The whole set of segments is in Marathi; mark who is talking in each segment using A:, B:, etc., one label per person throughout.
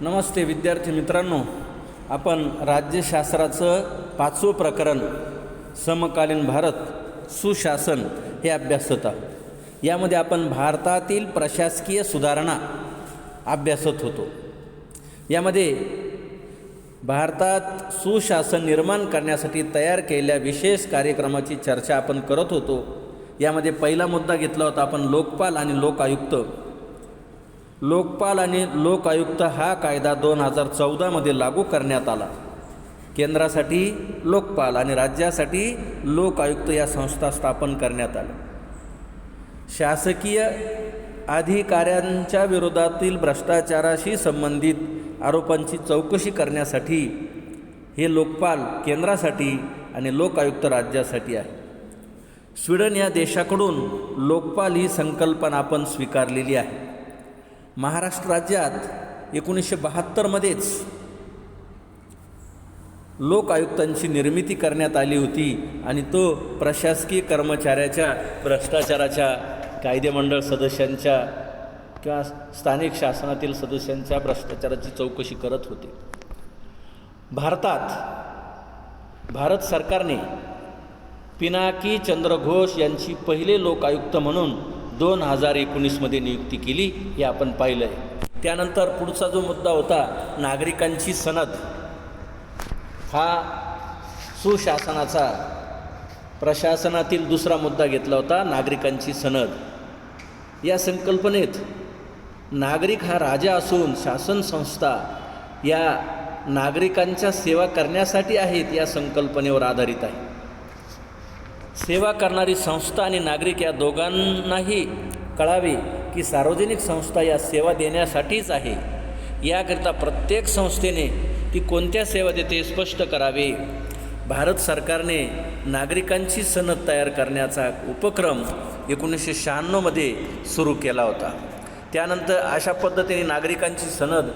A: नमस्ते विद्यार्थी मित्रांनो. आपण राज्यशास्त्राचं पाचवं प्रकरण समकालीन भारत सुशासन हे अभ्यासत आहोत. यामध्ये आपण भारतातील प्रशासकीय सुधारणा अभ्यासत होतो. यामध्ये भारतात सुशासन निर्माण करण्यासाठी तयार केलेल्या विशेष कार्यक्रमाची चर्चा आपण करत होतो. यामध्ये पहिला मुद्दा घेतला होता आपण लोकपाल आणि लोकायुक्त. लोकपाल आणि लोक आयुक्त हा कायदा दोन हजार चौदामध्ये लागू करण्यात आला. केंद्रासाठी लोकपाल आणि राज्यासाठी लोक आयुक्त या संस्था स्थापन करण्यात आल्या. शासकीय अधिकाऱ्यांच्या विरोधातील भ्रष्टाचाराशी संबंधित आरोपांची चौकशी करण्यासाठी हे लोकपाल केंद्रासाठी आणि लोक आयुक्त राज्यासाठी आहे. स्वीडन या देशाकडून लोकपाल ही संकल्पना आपण स्वीकारलेली आहे. महाराष्ट्र राज्यात एकोणीसशे बहात्तरमध्येच लोक आयुक्तांची निर्मिती करण्यात आली होती आणि तो प्रशासकीय कर्मचाऱ्याच्या भ्रष्टाचाराच्या कायदेमंडळ सदस्यांच्या किंवा स्थानिक शासनातील सदस्यांच्या भ्रष्टाचाराची चौकशी करत होते. भारतात भारत सरकारने पिनाकी चंद्र घोष यांची पहिले लोक आयुक्त म्हणून दोन हजार एकोणीसमध्ये नियुक्ती केली हे आपण पाहिलं आहे त्यानंतर पुढचा जो मुद्दा होता नागरिकांची सनद. हा सुशासनाचा प्रशासनातील दुसरा मुद्दा घेतला होता नागरिकांची सनद. या संकल्पनेत नागरिक हा राजा असून शासन संस्था या नागरिकांच्या सेवा करण्यासाठी आहेत या संकल्पनेवर आधारित आहे. सेवा करणारी संस्था आणि नागरिक या दोघांनाही कळावे की सार्वजनिक संस्था या सेवा देण्यासाठीच आहे. याकरिता प्रत्येक संस्थेने ती कोणत्या सेवा देते स्पष्ट करावे. भारत सरकारने नागरिकांची सनद तयार करण्याचा उपक्रम एकोणीसशे शहाण्णवमध्ये सुरू केला होता. त्यानंतर अशा पद्धतीने नागरिकांची सनद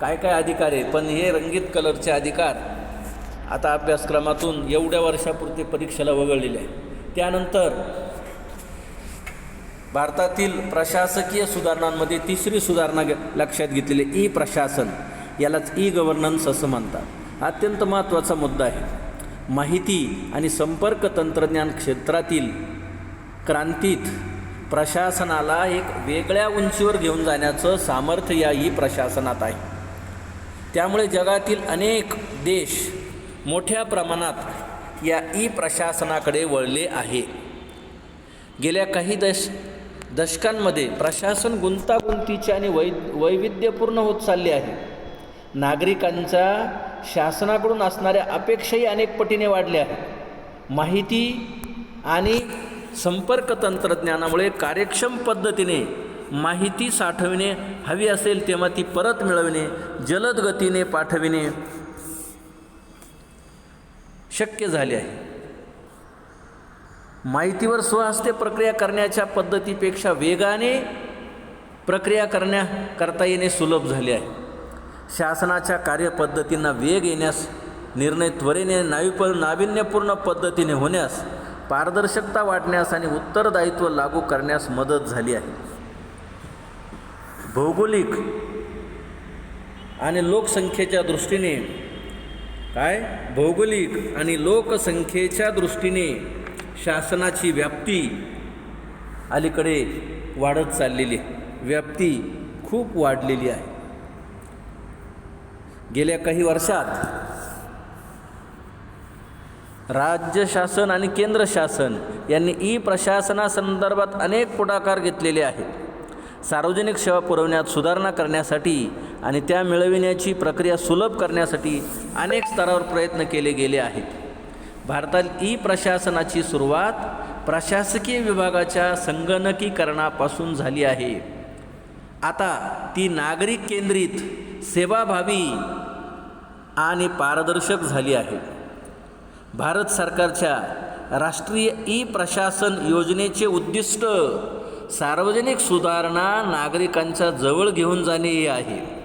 A: काय काय अधिकार आहे? पण हे रंगीत कलरचे अधिकार आता अभ्यासक्रमातून एवढ्या वर्षापुरते परीक्षेला वगळलेले आहे. त्यानंतर भारतातील प्रशासकीय सुधारणांमध्ये तिसरी सुधारणा लक्षात घेतलेली ई प्रशासन यालाच ई गव्हर्नन्स असं म्हणतात. अत्यंत महत्त्वाचा मुद्दा आहे. माहिती आणि संपर्क तंत्रज्ञान क्षेत्रातील क्रांतीत प्रशासनाला एक वेगळ्या उंचीवर घेऊन जाण्याचं सामर्थ्य या ई प्रशासनात आहे. त्यामुळे जगातील अनेक देश मोठ्या प्रमाणात या ई प्रशासनाकडे वळले आहे. गेल्या काही दश दशकांमध्ये प्रशासन गुंतागुंतीचे आणि वै वैविध्यपूर्ण होत चालले आहे. नागरिकांचा शासनाकडून असणाऱ्या अपेक्षाही अनेक पटीने वाढल्या आहेत. माहिती आणि संपर्क तंत्रज्ञानामुळे कार्यक्षम पद्धतीने माहिती साठविणे हवी असेल तेव्हा ती परत मिळविणे जलद गतीने पाठविणे शक्य झाले आहे. माहितीवर स्वहस्ते प्रक्रिया करण्याच्या पद्धतीपेक्षा वेगाने प्रक्रिया करण्या करता येणे सुलभ झाले आहे. शासनाच्या कार्यपद्धतींना वेग येण्यास निर्णय त्वरेने नाविप नाविन्यपूर्ण पद्धतीने होण्यास पारदर्शकता वाढण्यास आणि उत्तरदायित्व लागू करण्यास मदत झाली आहे. भौगोलिक आणि लोकसंख्येच्या दृष्टीने काय? भौगोलिक आणि लोकसंख्येच्या दृष्टीने शासनाची व्याप्ती अलीकडे वाढत चाललेली आहे. व्याप्ती खूप वाढलेली आहे. गेल्या काही वर्षात राज्य शासन आणि केंद्र शासन यांनी ई प्रशासनासंदर्भात अनेक पुढाकार घेतलेले आहेत. सार्वजनिक सेवा पुरवण्यात सुधारणा करण्यासाठी आणि त्या मिळविण्याची प्रक्रिया सुलभ करण्यासाठी अनेक स्तरावर प्रयत्न केले गेले आहेत. भारतात ई प्रशासनाची सुरुवात प्रशासकीय विभागाच्या संगणकीकरणापासून झाली आहे. आता ती नागरिक केंद्रित सेवाभावी आणि पारदर्शक झाली आहे. भारत सरकारच्या राष्ट्रीय ई प्रशासन योजनेचे उद्दिष्ट सार्वजनिक सुधारणा नागरिकांच्या जवळ घेऊन जाणे हे आहे.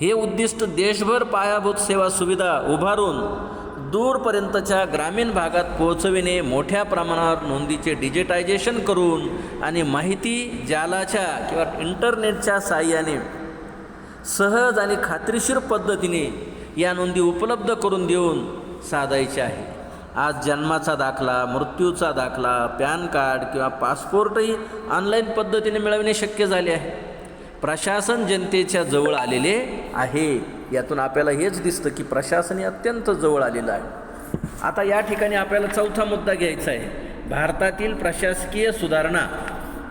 A: हे उद्दिष्ट देशभर पायाभूत सेवा सुविधा उभारून दूरपर्यंतच्या ग्रामीण भागात पोहोचविणे मोठ्या प्रमाणावर नोंदीचे डिजिटायझेशन करून आणि माहिती जालाच्या किंवा इंटरनेटच्या साहाय्याने सहज आणि खात्रीशीर पद्धतीने या नोंदी उपलब्ध करून देऊन साधायच्या आहे. आज जन्माचा दाखला मृत्यूचा दाखला पॅन कार्ड किंवा पासपोर्टही ऑनलाईन पद्धतीने मिळवणे शक्य झाले आहे. प्रशासन जनतेच्या जवळ आलेले आहे. यातून आपल्याला हेच दिसतं की प्रशासन हे अत्यंत जवळ आलेलं आहे. आता या ठिकाणी आपल्याला चौथा मुद्दा घ्यायचा आहे. भारतातील प्रशासकीय सुधारणा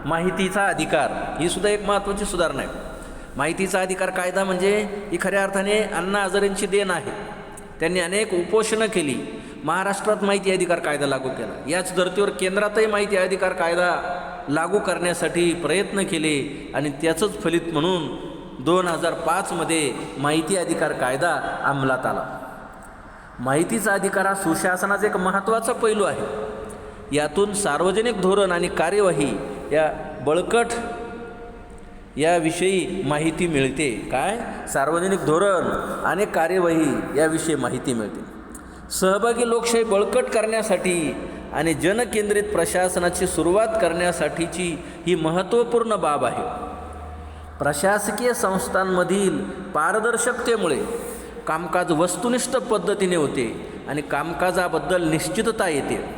A: माहितीचा अधिकार ही सुद्धा एक महत्त्वाची सुधारणा आहे. माहितीचा अधिकार कायदा म्हणजे ही खऱ्या अर्थाने अण्णा हजारेंची देण आहे. त्यांनी अनेक उपोषणं केली. महाराष्ट्रात माहिती अधिकार कायदा लागू केला. याच धर्तीवर केंद्रातही माहिती अधिकार कायदा लागू करण्यासाठी प्रयत्न केले आणि त्याचंच फलित म्हणून दोन हजार पाचमध्ये माहिती अधिकार कायदा अंमलात आला. माहितीचा अधिकार हा सुशासनाचा एक महत्त्वाचा पैलू आहे. यातून सार्वजनिक धोरण आणि कार्यवाही या बळकट याविषयी माहिती मिळते. काय? सार्वजनिक धोरण आणि कार्यवाही याविषयी माहिती मिळते. सहभागी लोकशाही बळकट करण्यासाठी आणि जनकेंद्रित प्रशासनाची सुरुवात करण्यासाठीची ही महत्त्वपूर्ण बाब आहे. प्रशासकीय संस्थांमधील पारदर्शकतेमुळे कामकाज वस्तुनिष्ठ पद्धतीने होते आणि कामकाजाबद्दल निश्चितता येते.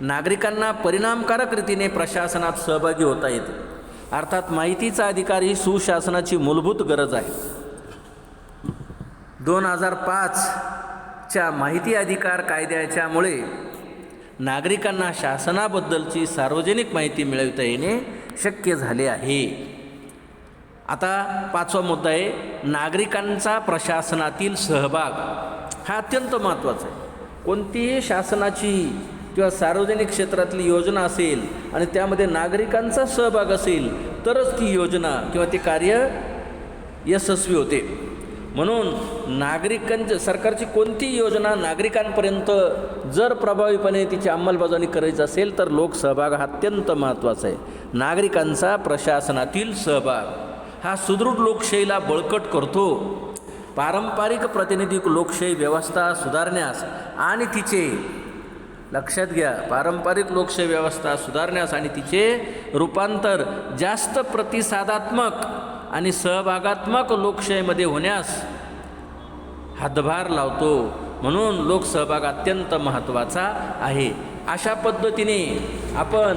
A: नागरिकांना परिणामकारक रीतीने प्रशासनात सहभागी होता येते. अर्थात माहितीचा अधिकार ही सुशासनाची मूलभूत गरज आहे. दोन हजार पाच च्या माहिती अधिकार कायद्याच्यामुळे नागरिकांना शासनाबद्दलची सार्वजनिक माहिती मिळवता येणे शक्य झाले आहे. आता पाचवा मुद्दा आहे नागरिकांचा प्रशासनातील सहभाग हा अत्यंत महत्त्वाचा आहे. कोणतीही शासनाची किंवा सार्वजनिक क्षेत्रातली योजना असेल आणि त्यामध्ये नागरिकांचा सहभाग असेल तरच ती योजना किंवा ते कार्य यशस्वी होते. म्हणून नागरिकांच्या सरकारची कोणतीही योजना नागरिकांपर्यंत जर प्रभावीपणे तिची अंमलबजावणी करायची असेल तर लोकसहभाग हा अत्यंत महत्त्वाचा आहे. नागरिकांचा प्रशासनातील सहभाग. हा सुदृढ लोकशाहीला बळकट करतो. पारंपरिक प्रातिनिधिक लोकशाही व्यवस्था सुधारण्यास आणि तिचे लक्षात घ्या पारंपरिक लोकशाही व्यवस्था सुधारण्यास आणि तिचे रूपांतर जास्त प्रतिसादात्मक आणि सहभागात्मक लोकशाहीमध्ये होण्यास हातभार लावतो. म्हणून लोकसहभाग अत्यंत महत्त्वाचा आहे. अशा पद्धतीने आपण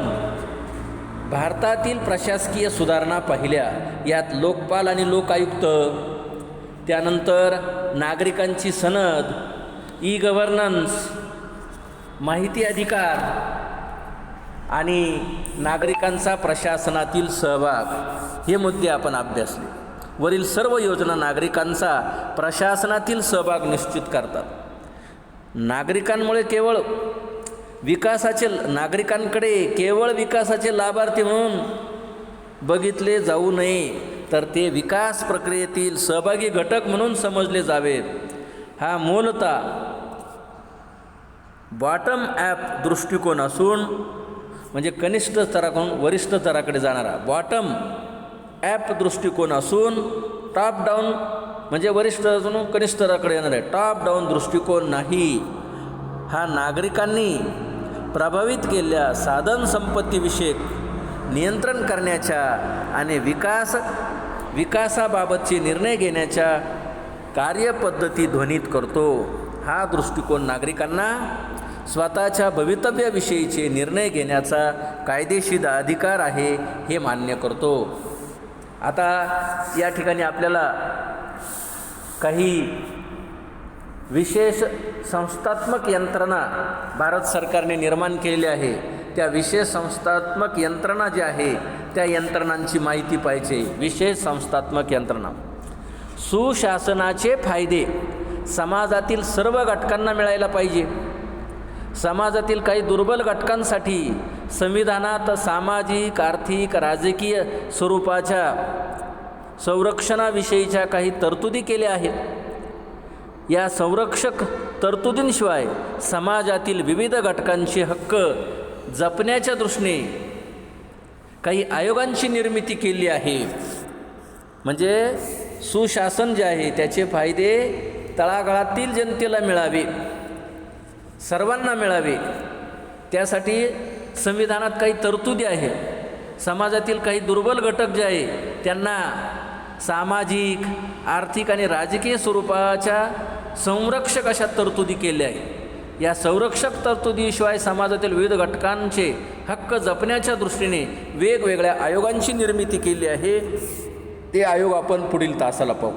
A: भारतातील प्रशासकीय सुधारणा पाहिल्या. यात लोकपाल आणि लोकायुक्त त्यानंतर नागरिकांची सनद ई गव्हर्नन्स माहिती अधिकार आणि नागरिकांचा प्रशासनातील सहभाग. हे मुद्दे आपण अभ्यासले. वरील सर्व योजना नागरिकांचा प्रशासनातील सहभाग निश्चित करतात. नागरिकांमुळे केवळ विकासाचे नागरिकांकडे केवळ विकासाचे लाभार्थी म्हणून बघितले जाऊ नये तर ते विकास प्रक्रियेतील सहभागी घटक म्हणून समजले जावेत. हा मूलतः बॉटम ॲप दृष्टिकोन असून म्हणजे कनिष्ठ स्तराकडून वरिष्ठ स्तराकडे जाणारा बॉटम ॲप दृष्टिकोन असून टॉप डाऊन म्हणजे वरिष्ठ असून कनिष्ठराकडे येणार आहे. टॉप डाऊन दृष्टिकोन नाही. हा नागरिकांनी प्रभावित केलेल्या साधन संपत्तीविषयक नियंत्रण करण्याच्या आणि विकास विकासाबाबतचे निर्णय घेण्याच्या कार्यपद्धती ध्वनित करतो. हा दृष्टिकोन नागरिकांना स्वतःच्या भवितव्याविषयीचे निर्णय घेण्याचा कायदेशीर अधिकार आहे हे मान्य करतो. आता या ठिकाणी आपल्याला काही विशेष संस्थात्मक यंत्रणा भारत सरकारने निर्माण केलेली आहे. त्या विशेष संस्थात्मक यंत्रणा ज्या आहे त्या यंत्रणांची माहिती पाहिजे. विशेष संस्थात्मक यंत्रणा. सुशासनाचे फायदे समाजातील सर्व घटकांना मिळायला पाहिजे. समाजातील काही दुर्बल घटकांसाठी संविधानात सामाजिक आर्थिक राजकीय स्वरूपाच्या संरक्षणाविषयीच्या काही तरतुदी केल्या आहेत. या संरक्षक तरतुदींशिवाय समाजातील विविध घटकांचे हक्क जपण्याच्या दृष्टीने काही आयोगांची निर्मिती केली आहे. म्हणजे सुशासन जे आहे त्याचे फायदे तळागाळातील जनतेला मिळावे सर्वांना मिळावे. त्यासाठी संविधानात काही तरतुदी आहे समाजातील काही दुर्बल घटक जे आहे त्यांना सामाजिक आर्थिक आणि राजकीय स्वरूपाच्या संरक्षक अशा तरतुदी केल्या आहेत. या संरक्षक तरतुदीशिवाय समाजातील विविध घटकांचे हक्क जपण्याच्या दृष्टीने वेगवेगळ्या आयोगांची निर्मिती केली आहे. ते आयोग आपण पुढील तासाला पाहू.